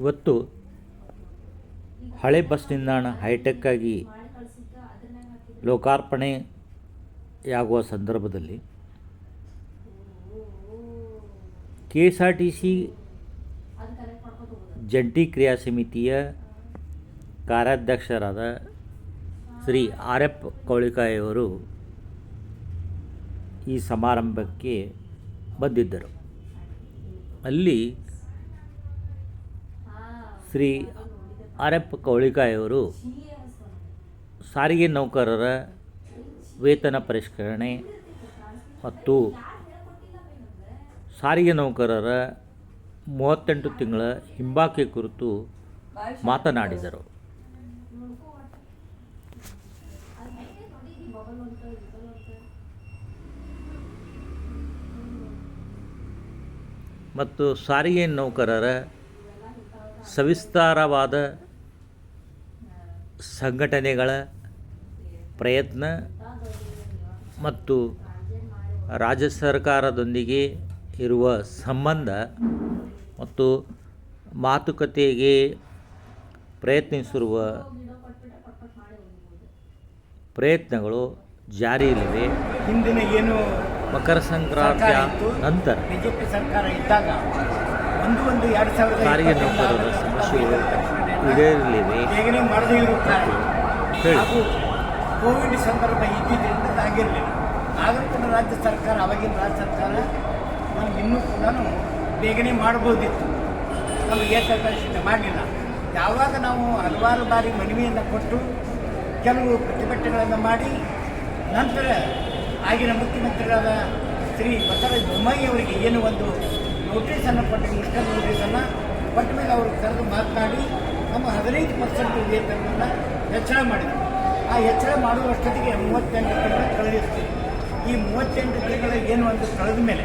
ಇವತ್ತು ಹಳೆ ಬಸ್ ನಿಲ್ದಾಣ ಹೈಟೆಕ್ಕಾಗಿ ಲೋಕಾರ್ಪಣೆಯಾಗುವ ಸಂದರ್ಭದಲ್ಲಿ K S R T C ಜಂಟಿ ಕ್ರಿಯಾ ಸಮಿತಿಯ ಕಾರ್ಯಾಧ್ಯಕ್ಷರಾದ ಶ್ರೀ ಆರ್ ಎಫ್ ಕೌಳಿಕಾಯಿಯವರು ಈ ಸಮಾರಂಭಕ್ಕೆ ಬಂದಿದ್ದರು. ಅಲ್ಲಿ ಶ್ರೀ ಆರ್ ಎಫ್ ಕೌಳಿಕಾಯಿಯವರು ಸಾರಿಗೆ ನೌಕರರ ವೇತನ ಪರಿಷ್ಕರಣೆ ಮತ್ತು ಸಾರಿಗೆ ನೌಕರರ ಮೂವತ್ತೆಂಟು ತಿಂಗಳ ಹಿಂಬಾಕಿ ಕುರಿತು ಮಾತನಾಡಿದರು. ಮತ್ತು ಸಾರಿಗೆ ನೌಕರರ ಸವಿಸ್ತಾರವಾದ ಸಂಘಟನೆಗಳ ಪ್ರಯತ್ನ ಮತ್ತು ರಾಜ್ಯ ಸರ್ಕಾರದೊಂದಿಗೆ ಇರುವ ಸಂಬಂಧ ಮತ್ತು ಮಾತುಕತೆಗೆ ಪ್ರಯತ್ನಿಸಿರುವ ಪ್ರಯತ್ನಗಳು ಜಾರಿಯಲ್ಲಿವೆ. ಹಿಂದಿನ ಏನು ಮಕರ ಸಂಕ್ರಾಂತಿಯ ನಂತರ ಬಿಜೆಪಿ ಸರ್ಕಾರ ಇದ್ದಾಗ ಒಂದು ಒಂದು ಎರಡು ಸಾವಿರದ ಸಾರಿಗೆ ನೌಕರರ ಸಮಸ್ಯೆಗಳು ತಕ್ಷಣವೇ ಈಡೇರಲಿವೆ ಬೇಗನೆ ಮಾಡದೇ ಇರೋ ಕಾರಣ ಹೇಳಿ. ಹಾಗೂ ಕೋವಿಡ್ ಸಂದರ್ಭ ಇದ್ದಿದ್ದರಿಂದ ಆಗಿರಲಿಲ್ಲ. ಆದರೂ ಕೂಡ ರಾಜ್ಯ ಸರ್ಕಾರ ಅವಾಗಿನ ರಾಜ್ಯ ಸರ್ಕಾರ ನಮ್ಗೆ ಇನ್ನೂ ಕೂಡ ಬೇಗನೆ ಮಾಡ್ಬೋದಿತ್ತು. ನಮಗೆ ಏಕಪರಿಶೀಲನೆ ಮಾಡಲಿಲ್ಲ. ಯಾವಾಗ ನಾವು ಹಲವಾರು ಬಾರಿ ಮನವಿಯನ್ನು ಕೊಟ್ಟು ಕೆಲವು ಪ್ರತಿಭಟನೆಗಳನ್ನು ಮಾಡಿ ನಂತರ ಆಗಿನ ಮುಖ್ಯಮಂತ್ರಿಗಳಾದ ಶ್ರೀ ಬಸವರಾಜ ಬೊಮ್ಮಾಯಿ ಅವರಿಗೆ ಏನು ಒಂದು ನೋಟಿಸನ್ನು ಕೊಟ್ಟು ಮುಷ್ಕರ ನೋಟಿಸನ್ನು ಕೊಟ್ಟ ಮೇಲೆ ಅವರು ಕರೆದು ಮಾತನಾಡಿ ನಮ್ಮ ಹದಿನೈದು ಪರ್ಸೆಂಟ್ ವೇತನವನ್ನು ಹೆಚ್ಚಳ ಮಾಡಿದರು. ಆ ಹೆಚ್ಚಳ ಮಾಡುವಷ್ಟೊತ್ತಿಗೆ ಮೂವತ್ತೆಂಟು ತಿಂಗಳು ಕಳೆದಿರ್ತೀವಿ ಈ ಮೂವತ್ತೆಂಟು ತಿಂಗಳ ಏನು ಒಂದು ಕಳೆದ ಮೇಲೆ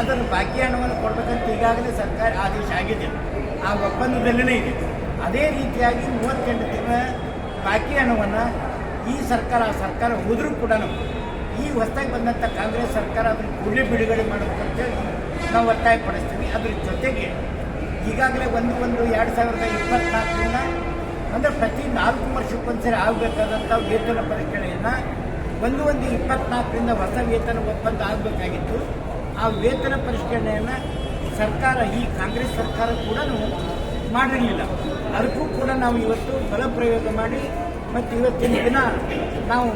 ಅದರ ಬಾಕಿ ಹಣವನ್ನು ಕೊಡಬೇಕಂತ ಈಗಾಗಲೇ ಸರ್ಕಾರ ಆದೇಶ ಆಗಿದೆ. ಆ ಒಪ್ಪಂದದಲ್ಲೇ ಇದೆ. ಅದೇ ರೀತಿಯಾಗಿ ಮೂವತ್ತೆಂಟು ತಿಂಗಳ ಬಾಕಿ ಹಣವನ್ನು ಈ ಸರ್ಕಾರ, ಆ ಸರ್ಕಾರ ಹೋದರೂ ಕೂಡ ಈ ಹೊಸದಾಗಿ ಬಂದಂಥ ಕಾಂಗ್ರೆಸ್ ಸರ್ಕಾರ ಅದನ್ನು ಕೂಡಲೇ ಬಿಡುಗಡೆ ಮಾಡಬೇಕಂತೇಳಿ ನಾವು ಒತ್ತಾಯ ಪಡಿಸ್ತೀವಿ ಅದ್ರ ಜೊತೆಗೆ ಈಗಾಗಲೇ ಒಂದು ಒಂದು ಎರಡು ಸಾವಿರದ ಇಪ್ಪತ್ನಾಲ್ಕರಿಂದ ಅಂದರೆ ಪ್ರತಿ ನಾಲ್ಕು ವರ್ಷಕ್ಕೊಂದ್ಸರಿ ಆಗಬೇಕಾದಂಥ ವೇತನ ಪರಿಷ್ಕರಣೆಯನ್ನು ಒಂದು ಒಂದು ಇಪ್ಪತ್ನಾಲ್ಕರಿಂದ ಹೊಸ ವೇತನ ಒಪ್ಪಂದ ಆಗಬೇಕಾಗಿತ್ತು. ಆ ವೇತನ ಪರಿಷ್ಕರಣೆಯನ್ನು ಸರ್ಕಾರ, ಈ ಕಾಂಗ್ರೆಸ್ ಸರ್ಕಾರ ಕೂಡ ಮಾಡಿರಲಿಲ್ಲ. ಅದಕ್ಕೂ ಕೂಡ ನಾವು ಇವತ್ತು ಬಲ ಪ್ರಯೋಗ ಮಾಡಿ ಮತ್ತು ಇವತ್ತಿನ ದಿನ ನಾವು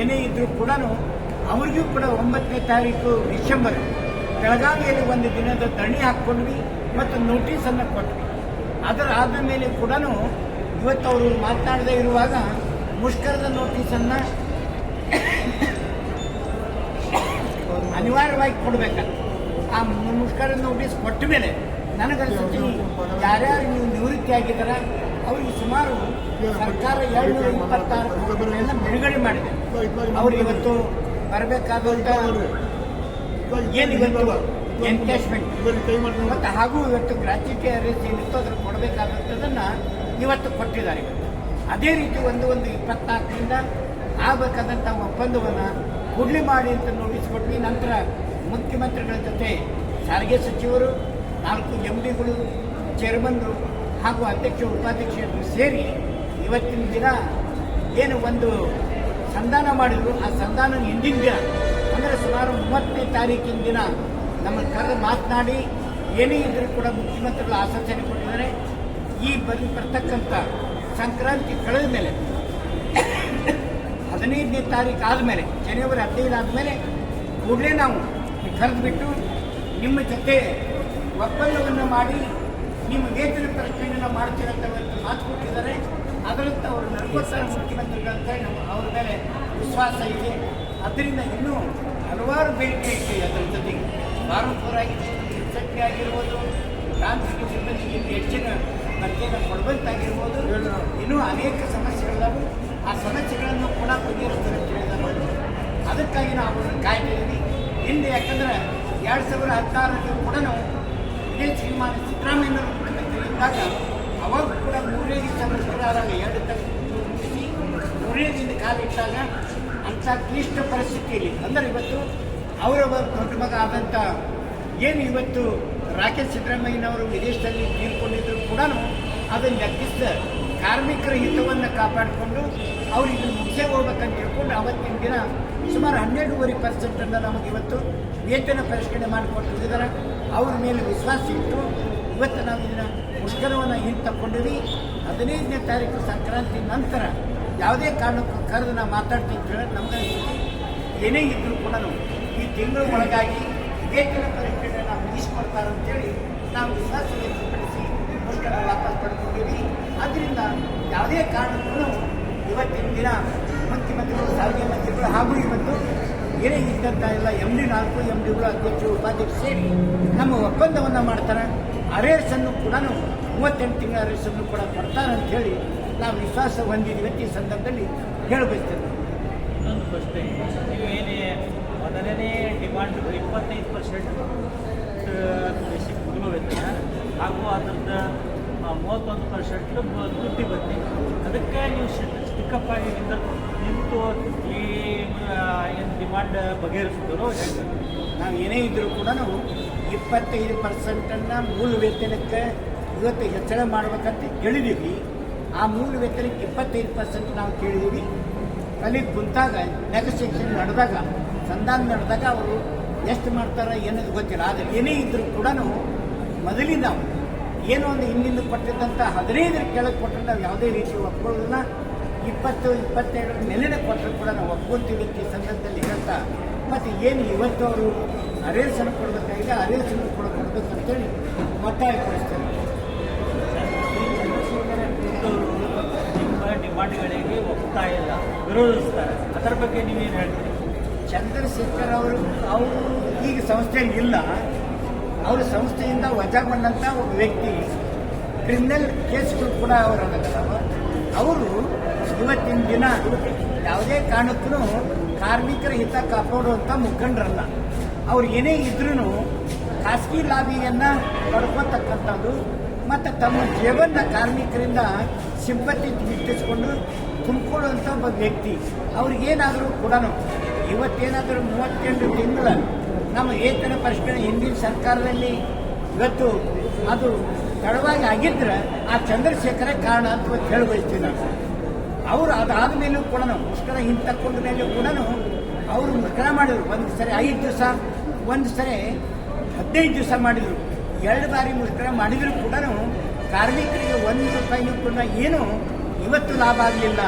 ಏನೇ ಇದ್ದರೂ ಕೂಡ ಅವರಿಗೂ ಕೂಡ ಒಂಬತ್ತನೇ ತಾರೀಕು ಡಿಸೆಂಬರ್ ಬೆಳಗಾವಿಯಲ್ಲಿ ಒಂದು ದಿನದ ತಣಿ ಹಾಕ್ಕೊಂಡ್ವಿ ಮತ್ತು ನೋಟಿಸನ್ನು ಕೊಟ್ವಿ. ಅದರ ಆದ ಮೇಲೆ ಕೂಡ ಇವತ್ತು ಅವರು ಮಾತನಾಡದೇ ಇರುವಾಗ ಮುಷ್ಕರದ ನೋಟಿಸನ್ನು ಅನಿವಾರ್ಯವಾಗಿ ಕೊಡಬೇಕಂತ. ಆ ಮುಷ್ಕರದ ನೋಟಿಸ್ ಕೊಟ್ಟ ಮೇಲೆ ನನಗನ್ಸುತ್ತೆ ಯಾರ್ಯಾರು ನೀವು ನಿವೃತ್ತಿ ಆಗಿದ್ದಾರ, ಅವ್ರಿಗೆ ಸುಮಾರು ಸರ್ಕಾರ ಏಳ್ನೂರ ಇಪ್ಪತ್ತಾರು ಬಿಡುಗಡೆ ಮಾಡಿದೆ. ಅವರು ಇವತ್ತು ಬರಬೇಕಾದಂಥ ಏನು ಇವತ್ತು? ಎನ್ಕೇಶ್ಮೆಂಟ್ ಮತ್ತು ಹಾಗೂ ಇವತ್ತು ಗ್ರಾಚ್ಯುಟಿ ಅರೇಂಜ್ ಏನಿತ್ತು ಅದನ್ನು ಕೊಡಬೇಕಾದಂಥದ್ದನ್ನು ಇವತ್ತು ಕೊಟ್ಟಿದ್ದಾರೆ ಇವತ್ತು. ಅದೇ ರೀತಿ ಒಂದು ಒಂದು ಇಪ್ಪತ್ನಾಲ್ಕರಿಂದ ಆಗಬೇಕಾದಂಥ ಒಪ್ಪಂದವನ್ನು ಕೂಡಲೇ ಮಾಡಿ ಅಂತ ನೋಟಿಸ್ ಕೊಟ್ವಿ. ನಂತರ ಮುಖ್ಯಮಂತ್ರಿಗಳ ಜೊತೆ ಸಾರಿಗೆ ಸಚಿವರು ನಾಲ್ಕು ಎಂ ಡಿಗಳು ಚೇರ್ಮನ್ರು ಹಾಗೂ ಅಧ್ಯಕ್ಷ ಉಪಾಧ್ಯಕ್ಷರು ಸೇರಿ ಇವತ್ತಿನ ದಿನ ಏನು ಒಂದು ಸಂಧಾನ ಮಾಡಿದ್ರು. ಆ ಸಂಧಾನ ಹಿಂದಿನ ದಿನ ಅಂದರೆ ಸುಮಾರು ಮೂವತ್ತನೇ ತಾರೀಕಿನ ದಿನ ನಮ್ಮ ಕರೆದು ಮಾತನಾಡಿ, ಏನೇ ಇದ್ದರೂ ಕೂಡ ಮುಖ್ಯಮಂತ್ರಿಗಳು ಆಶ್ವಾಸನೆ ಕೊಟ್ಟಿದ್ದಾರೆ. ಈ ಬರಿ ಬರ್ತಕ್ಕಂಥ ಸಂಕ್ರಾಂತಿ ಕಳೆದ ಮೇಲೆ, ಹದಿನೈದನೇ ತಾರೀಕು ಆದಮೇಲೆ, ಜನವರಿ ಹದಿನೈದು ಆದಮೇಲೆ ಕೂಡಲೇ ನಾವು ಕರೆದುಬಿಟ್ಟು ನಿಮ್ಮ ಜೊತೆ ಒಪ್ಪಂದವನ್ನು ಮಾಡಿ, ನಿಮ್ಮ ವೇತನ ಪ್ರಶ್ನೆಯನ್ನು ಮಾಡ್ತೀರಂತ ಮಾತು ಕೊಟ್ಟಿದ್ದಾರೆ. ಅದರಂತೆ ಅವರು ನಡ್ಕೋತಾರೆ ಮುಖ್ಯಮಂತ್ರಿಗಳಂತ ನಮ್ಮ ಅವ್ರ ಮೇಲೆ ವಿಶ್ವಾಸ ಇದೆ. ಅದರಿಂದ ಇನ್ನೂ ಹಲವಾರು ಬೇಡಿಕೆ ಇತ್ತು ಅದರ ಜೊತೆಗೆ. ಫಾರ್ಮ್ ಆಗಿರ್ಬೋದು ಆಗಿರ್ಬೋದು, ತಾಂತ್ರಿಕ ಸಿಬ್ಬಂದಿಗೆ ಹೆಚ್ಚಿನ ಭತ್ಯೆಯನ್ನು ಕೊಡಬೇಕಾಗಿರ್ಬೋದು ಇನ್ನೂ ಅನೇಕ ಸಮಸ್ಯೆಗಳಿದಾವೆ. ಆ ಸಮಸ್ಯೆಗಳನ್ನು ಕೂಡ ಬಗೆಹರಿಸ್ತಾರೆ ಅಂತ ಅದಕ್ಕಾಗಿ ನಾವು ಅವ್ರನ್ನ ಕಾಯ್ತಿದ್ದೀವಿ ಹಿಂದೆ ಯಾಕಂದ್ರೆ ಎರಡು ಸಾವಿರ ಹದಿನಾರರಲ್ಲಿ ಕೂಡ ನಾವು ಇದೇ ಶ್ರೀಮಾನ್ ಸಿದ್ದರಾಮಯ್ಯ ಮುಖ್ಯಮಂತ್ರಿ ಇದ್ದಾಗ ಅವಾಗ ಕೂಡ ಮೂರೇ ದಿವಸ ಎರಡು ತಲೆ ಮುಗಿಸಿ, ಮೂರೇ ದಿನ ಕಾಲಿಟ್ಟಾಗ ಕ್ಲಿಷ್ಟ ಪರಿಸ್ಥಿತಿಯಲ್ಲಿ, ಅಂದರೆ ಇವತ್ತು ಅವರ ದೊಡ್ಡ ಮಗ ಆದಂಥ ಏನು ಇವತ್ತು ರಾಕೇಶ್ ಸಿದ್ದರಾಮಯ್ಯನವರು ವಿದೇಶದಲ್ಲಿ ತೀರ್ಕೊಂಡಿದ್ರು ಕೂಡ ಅದನ್ನು ಲೆಕ್ಕಿಸಿದ ಕಾರ್ಮಿಕರ ಹಿತವನ್ನು ಕಾಪಾಡಿಕೊಂಡು ಅವ್ರಿಗೆ ಮುಗಿಸೇ ಹೋಗ್ಬೇಕಂತ ಹೇಳ್ಕೊಂಡು ಅವತ್ತಿನ ದಿನ ಸುಮಾರು ಹನ್ನೆರಡೂವರೆ ಪರ್ಸೆಂಟನ್ನು ನಮಗೆ ಇವತ್ತು ವೇತನ ಪರಿಷ್ಕರಣೆ ಮಾಡಿಕೊಟ್ಟಿದ್ದಾರೆ. ಅವ್ರ ಮೇಲೆ ವಿಶ್ವಾಸ ಇಟ್ಟು ಇವತ್ತು ನಾವು ಇದನ್ನು ಮುಷ್ಕರವನ್ನು ಹಿಂದೆ ತಗೊಂಡಿವಿ ಹದಿನೈದನೇ ತಾರೀಕು ಸಂಕ್ರಾಂತಿ ನಂತರ ಯಾವುದೇ ಕಾರಣಕ್ಕೂ ಕರೆದು ನಾವು ಮಾತಾಡ್ತೀವಿ ಅಂತ ಹೇಳಿ ನಮ್ಗೆ. ಏನೇ ಇದ್ರು ಕೂಡ ಈ ತಿಂಗಳ ಒಳಗಾಗಿ ವಿವೇಚನ ಪರೀಕ್ಷೆಯನ್ನು ನಾವು ಮುಗಿಸ್ಕೊಡ್ತಾರೆ ಅಂತೇಳಿ ನಾವು ವಿಶ್ವಾಸ ವ್ಯಕ್ತಪಡಿಸಿ ಮುಷ್ಕರ ವಾಪಸ್ ಪಡ್ಕೊಂಡಿವಿ ಆದ್ದರಿಂದ ಯಾವುದೇ ಕಾರಣಕ್ಕೂ ಇವತ್ತಿನ ದಿನ ಮುಖ್ಯಮಂತ್ರಿಗಳು, ಸಾರಿಗೆ ಮಂತ್ರಿಗಳು ಹಾಗೂ ಇವತ್ತು ಏನೇ ಇದ್ದಂಥ ಎಲ್ಲ ಎಂ ಡಿ ನಾಲ್ಕು ಎಂ ಡಿಗಳು ಅಧ್ಯಕ್ಷರು, ಉಪಾಧ್ಯಕ್ಷರು ಸೇರಿ ನಮ್ಮ ಒಪ್ಪಂದವನ್ನು ಮಾಡ್ತಾರೆ ಅರೇರ್ಸನ್ನು ಕೂಡ ಮೂವತ್ತೆಂಟು ತಿಂಗಳ ಅರೇರ್ಸನ್ನು ಕೂಡ ಕೊಡ್ತಾರೆ ಅಂತ ಹೇಳಿ ನಾವು ವಿಶ್ವಾಸ ಹೊಂದಿದ್ದೀವಿ ಅಂತ ಈ ಸಂದರ್ಭದಲ್ಲಿ ಹೇಳಬಯಸ್ತೇನೆ. ಇನ್ನೊಂದು ಪ್ರಶ್ನೆ ನೀವು ಏನೇ ಮೊದಲನೇ ಡಿಮಾಂಡ್ ಇಪ್ಪತ್ತೈದು ಪರ್ಸೆಂಟ್ ಬೇಸಿಕ್ ಮುಗಿಲು ವೇತನ ಹಾಗೂ ಅದರದ್ದು ಮೂವತ್ತೊಂದು ಪರ್ಸೆಂಟ್ ತುಟ್ಟಿ ಬತ್ತೆ ಅದಕ್ಕೆ ನೀವು ಸ್ಟಿಕ್ಕಪ್ ಆಗಿ ನಿಂತ ನಿಂತು ಈ ಏನು ಡಿಮಾಂಡ್ ಬಗೆಹರಿಸಿದ್ರು ನಾವು ಏನೇ ಇದ್ದರೂ ಕೂಡ ನಾವು ಇಪ್ಪತ್ತೈದು ಪರ್ಸೆಂಟನ್ನು ಮೂಲ ವೇತನಕ್ಕೆ ಇವತ್ತು ಹೆಚ್ಚಳ ಮಾಡ್ಬೇಕಂತ ಹೇಳಿದ್ದೀವಿ. ಆ ಮೂಲ ವೇತನಕ್ಕೆ ಇಪ್ಪತ್ತೈದು ಪರ್ಸೆಂಟ್ ನಾವು ಕೇಳಿದ್ದೀವಿ. ಅಲ್ಲಿ ಕುಂತಾಗ ನೆಗೋಸಿಯೇಷನ್ ನಡೆದಾಗ, ಸಂಧಾನ ನಡೆದಾಗ ಅವರು ಎಷ್ಟು ಮಾಡ್ತಾರೆ ಏನದು ಗೊತ್ತಿಲ್ಲ. ಆದರೆ ಏನೇ ಇದ್ರೂ ಕೂಡ ಮೊದಲಿಂದ ಏನೋ ಒಂದು ಹಿಂದಿಂದ ಕೊಟ್ಟಿದ್ದಂಥ ಹದಿನೈದರ ಕೆಳಗೆ ಕೊಟ್ಟರೆ ನಾವು ಯಾವುದೇ ರೀತಿ ಒಪ್ಕೊಳ್ಳೋದಿಲ್ಲ. ಇಪ್ಪತ್ತು, ಇಪ್ಪತ್ತೆರಡರ ಮೇಲಿನ ಕೊಟ್ಟರು ಕೂಡ ನಾವು ಒಪ್ಕೊಂತೀವಿ ಈ ಸಂದರ್ಭದಲ್ಲಿ ಹೇಳ್ತಾ, ಮತ್ತು ಏನು ಇವತ್ತು ಅವರು ಅರೇಸನ್ನು ಕೊಡಬೇಕಾಗಿದೆ ಅರೇಸನ್ನು ಕೂಡ ಕೊಡಬೇಕು ಅಂತೇಳಿ ಒತ್ತಾಯಪಡಿಸ್ತಾರೆ ಡಿಮಾಂಡ್ಗಳಿಗೆ ಒಪ್ತಾ ಇಲ್ಲ, ವಿರೋಧಿಸ್ತಾರೆ. ಅದರ ಬಗ್ಗೆ ನೀವೇನು ಹೇಳ್ತೀರಿ? ಚಂದ್ರಶೇಖರ್ ಅವರು ಅವರು ಈಗ ಸಂಸ್ಥೆಯಲ್ಲಿ ಇಲ್ಲ. ಅವರು ಸಂಸ್ಥೆಯಿಂದ ವಜಾಗೊಂಡಂಥ ಒಬ್ಬ ವ್ಯಕ್ತಿ ಕ್ರಿಮಿನಲ್ ಕೇಸ್ಗಳು ಕೂಡ ಅವರು ಅವರು ಇವತ್ತಿನ ದಿನ ಯಾವುದೇ ಕಾರಣಕ್ಕೂ ಕಾರ್ಮಿಕರ ಹಿತ ಕಾಪಾಡುವಂಥ ಮುಖಂಡರಲ್ಲ. ಅವ್ರು ಏನೇ ಇದ್ರೂ ಖಾಸಗಿ ಲಾಬಿಯನ್ನು ಪಡ್ಕೋತಕ್ಕಂಥದ್ದು ಮತ್ತು ತಮ್ಮ ಜೀವನ ಕಾರ್ಮಿಕರಿಂದ ಸಿಂಪತಿ ಗಿಟ್ಟಿಸ್ಕೊಂಡು ತುಂಬಿಕೊಳ್ಳುವಂಥ ಒಬ್ಬ ವ್ಯಕ್ತಿ. ಅವ್ರಿಗೇನಾದರೂ ಕೂಡ ಇವತ್ತೇನಾದರೂ ಮೂವತ್ತೆಂಟು ತಿಂಗಳ ನಮ್ಮ ವೇತನ ಪರಿಷ್ಕರಣೆ ಹಿಂದಿನ ಸರ್ಕಾರದಲ್ಲಿ ಇವತ್ತು ಅದು ತಡವಾಗಿ ಆಗಿದ್ರೆ ಆ ಚಂದ್ರಶೇಖರ ಕಾರಣ ಅಂತ ಹೇಳಿ ಬಯಸ್ತೀನಿ ನಾನು. ಅವರು ಅದಾದ ಮೇಲೂ ಕೂಡ ಮುಷ್ಕರ ಹಿಂತಕ್ಕೊಂಡ ಮೇಲೂ ಕೂಡ ಅವರು ಮುಷ್ಕರ ಮಾಡಿದರು. ಒಂದು ಸರಿ ಐದು ದಿವಸ, ಒಂದು ಸರಿ ಹದಿನೈದು ದಿವಸ ಮಾಡಿದರು. ಎರಡು ಬಾರಿ ಮುಷ್ಕರ ಮಾಡಿದರೂ ಕೂಡ ಕಾರ್ಮಿಕರಿಗೆ ಒಂದು ರೂಪಾಯಿನೂ ಕೂಡ ಏನು ಇವತ್ತು ಲಾಭ ಆಗಲಿಲ್ಲ.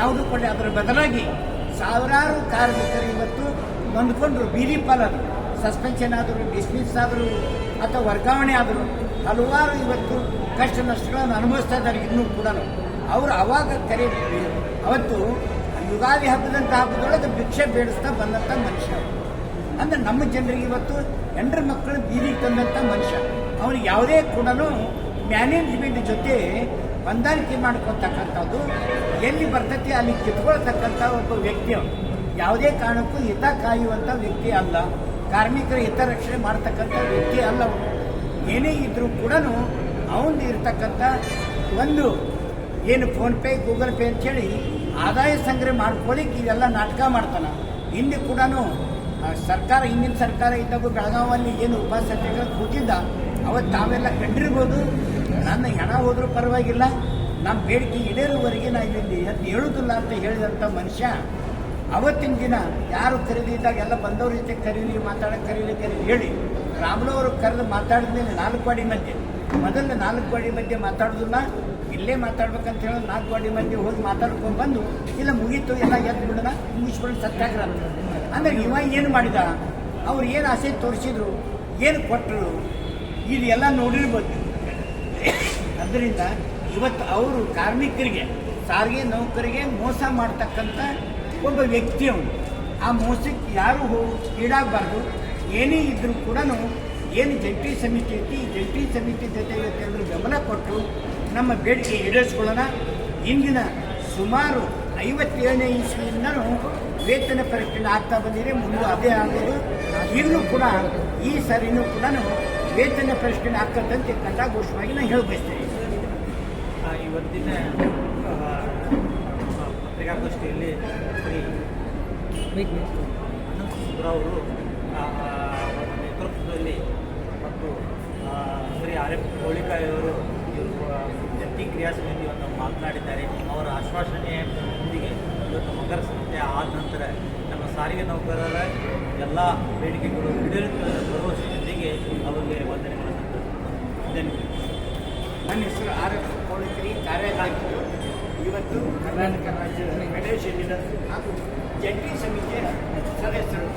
ಯಾವುದು ಕೂಡ ಅದರ ಬದಲಾಗಿ ಸಾವಿರಾರು ಕಾರ್ಮಿಕರು ಇವತ್ತು ನೊಂದ್ಕೊಂಡ್ರು. ಬೀದಿ ಪಾಲರು, ಸಸ್ಪೆನ್ಷನ್ ಆದರೂ, ಡಿಸ್ಮಿಸ್ ಆದರೂ, ಅಥವಾ ವರ್ಗಾವಣೆ ಆದರೂ, ಹಲವಾರು ಇವತ್ತು ಕಷ್ಟ ನಷ್ಟಗಳನ್ನು ಅನುಭವಿಸ್ತಾ ಇದ್ದಾರೆ ಇನ್ನೂ ಕೂಡ ಅವರು ಅವಾಗ ಕರೆ ಅವತ್ತು ಯುಗಾದಿ ಹಬ್ಬದಂತಹ ಹಬ್ಬದೊಳಗೆ ಭಿಕ್ಷೆ ಬೇಡಿಸ್ತಾ ಬಂದಂಥ ಮನುಷ್ಯ. ಅಂದ್ರೆ ನಮ್ಮ ಜನರಿಗೆ ಇವತ್ತು ಹೆಂಡ್ರ ಮಕ್ಕಳು ಬೀದಿಗೆ ತಂದಂಥ ಮನುಷ್ಯ. ಅವನಿಗೆ ಯಾವುದೇ ಕೂಡ ಮ್ಯಾನೇಜ್ಮೆಂಟ್ ಜೊತೆ ಹೊಂದಾಣಿಕೆ ಮಾಡ್ಕೊತಕ್ಕಂಥದ್ದು ಎಲ್ಲಿ ಬರ್ತೈತಿ ಅಲ್ಲಿ ಕಿತ್ಕೊಳ್ತಕ್ಕಂಥ ಒಬ್ಬ ವ್ಯಕ್ತಿ ಅವನು. ಯಾವುದೇ ಕಾರಣಕ್ಕೂ ಹಿತ ಕಾಯುವಂಥ ವ್ಯಕ್ತಿ ಅಲ್ಲ. ಕಾರ್ಮಿಕರ ಹಿತರಕ್ಷಣೆ ಮಾಡ್ತಕ್ಕಂಥ ವ್ಯಕ್ತಿ ಅಲ್ಲ ಅವನು. ಏನೇ ಇದ್ರೂ ಕೂಡ ಅವನು ಇರ್ತಕ್ಕಂಥ ಒಂದು ಏನು ಫೋನ್ ಪೇ, ಗೂಗಲ್ ಪೇ ಅಂತೇಳಿ ಆದಾಯ ಸಂಗ್ರಹ ಮಾಡ್ಕೊಳ್ಳಿಕ್ಕೆ ಇವೆಲ್ಲ ನಾಟಕ ಮಾಡ್ತಾನೆ. ಹಿಂದೆ ಕೂಡ ಸರ್ಕಾರ, ಹಿಂದಿನ ಸರ್ಕಾರ ಇದ್ದಾಗ ಬೆಳಗಾವಲ್ಲಿ ಏನು ಉಪಸತ್ಯಾಗ್ರಹ ಕೂತಿದ್ದ, ಅವತ್ತು ತಾವೆಲ್ಲ ಕಂಡಿರ್ಬೋದು. ನನ್ನ ಹೆಣ ಹೋದ್ರೂ ಪರವಾಗಿಲ್ಲ. ನಮ್ಮ ಬೇಡಿಕೆ ಈಡೇರುವವರೆಗೆ ನಾ ಇಲ್ಲಿ ಎದ್ದು ಹೇಳುದಿಲ್ಲ ಅಂತ ಹೇಳಿದಂಥ ಮನುಷ್ಯ ಅವತ್ತಿನ ದಿನ ಯಾರು ಖರೀದಿದ್ದಾಗ ಎಲ್ಲ ಬಂದವ್ರ ಜೊತೆ ಕರೀಲಿ ಮಾತಾಡಕ್ಕೆ ಕರೀಲಿ ಕರೀಲಿ ಹೇಳಿ ರಾಮನವರು ಕರೆದು ಮಾತಾಡಿದ ಮೇಲೆ ನಾಲ್ಕು ಗಾಡಿ ಮಧ್ಯೆ. ಮೊದಲು ನಾಲ್ಕು ಗಾಡಿ ಮಧ್ಯೆ ಮಾತಾಡೋದಿಲ್ಲ ಇಲ್ಲೇ ಮಾತಾಡ್ಬೇಕಂತ ಹೇಳಿ ನಾಲ್ಕು ಗಾಡಿ ಮಂದಿ ಹೋಗಿ ಮಾತಾಡ್ಕೊಂಡು ಬಂದು, ಇಲ್ಲ ಮುಗೀತು, ಎಲ್ಲ ಎದ್ದು ಬಿಡೋಣ ಮುಗಿಸ್ಕೊಂಡು ಸತ್ಯಾಗ್ರಹ ಅಂದ್ರೆ ಇವ ಏನು ಮಾಡಿದ? ಅವ್ರು ಏನು ಆಸೆ ತೋರಿಸಿದ್ರು, ಏನು ಕೊಟ್ಟರು ಇದು ಎಲ್ಲ ನೋಡಿರ್ಬೋದು. ಅದರಿಂದ ಇವತ್ತು ಅವರು ಕಾರ್ಮಿಕರಿಗೆ, ಸಾರಿಗೆ ನೌಕರಿಗೆ ಮೋಸ ಮಾಡ್ತಕ್ಕಂಥ ಒಬ್ಬ ವ್ಯಕ್ತಿ ಅವನು. ಆ ಮೋಸಕ್ಕೆ ಯಾರು ಈಡಾಗಬಾರ್ದು. ಏನೇ ಇದ್ದರೂ ಕೂಡ ಏನು ಜಂಟಿ ಸಮಿತಿ ಐತಿ ಜಂಟಿ ಸಮಿತಿ ಜೊತೆ ಇವತ್ತೆಲ್ಲರೂ ಗಮನ ಕೊಟ್ಟು ನಮ್ಮ ಬೇಡಿಕೆ ಈಡೇರಿಸ್ಕೊಳ್ಳೋಣ. ಇಂದಿನ ಸುಮಾರು ಐವತ್ತೇಳನೇ ಇಸ್ವಿಯಿಂದನೂ ವೇತನ ಪರಿಷ್ಕರಣೆ ಆಗ್ತಾ ಬಂದಿದೆ, ಮುಂದೆ ಅದೇ ಆಗೋದು. ಈಗಲೂ ಕೂಡ ಈ ಸರಿನೂ ಕೂಡ ವೇತನ ಪರಿಷ್ಕರಣೆ ಆಗ್ತದಂತೆ ಕಟಾಘೋಷವಾಗಿ ನಾನು ಹೇಳಬಯಸ್ತೇನೆ ಇವತ್ತಿನ ಪತ್ರಿಕಾಗೋಷ್ಠಿಯಲ್ಲಿ ಅವರು ನೇತೃತ್ವದಲ್ಲಿ ಮತ್ತು ಶ್ರೀ ಆರ್ ಎಫ್ ಅವರು ಇವರು ಜಂಟಿ ಕ್ರಿಯಾ ಸಮಿತಿಯನ್ನು ಮಾತನಾಡಿದ್ದಾರೆ. ಅವರ ಆಶ್ವಾಸನೆಯೊಂದಿಗೆ ಇವತ್ತು ಮಕರ ಸಂತೆ ಆದ ನಂತರ ನಮ್ಮ ಸಾರಿಗೆ ನೌಕರರ ಎಲ್ಲ ಬೇಡಿಕೆಗಳು ಈಡೇರುತ್ತದೆ ಭರವಸೆಯೊಂದಿಗೆ ಅವರಿಗೆ ವಂದನೆಗಳನ್ನು ಧನ್ಯವಾದ ನನ್ನ ಹೆಸರು ಆರ್ ಎಫ್ ಕೋಳಿತ್ರಿ ಕಾರ್ಯಾಧ್ಯಕ್ಷರು ಇವತ್ತು ಕರ್ನಾಟಕ ರಾಜ್ಯದ ಗಣೇಶ ಹಾಗೂ ಜಂಟಿ ಸಮಿತಿಯ ಸದಸ್ಯರು.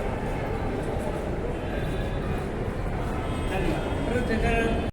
ಧನ್ಯವಾದ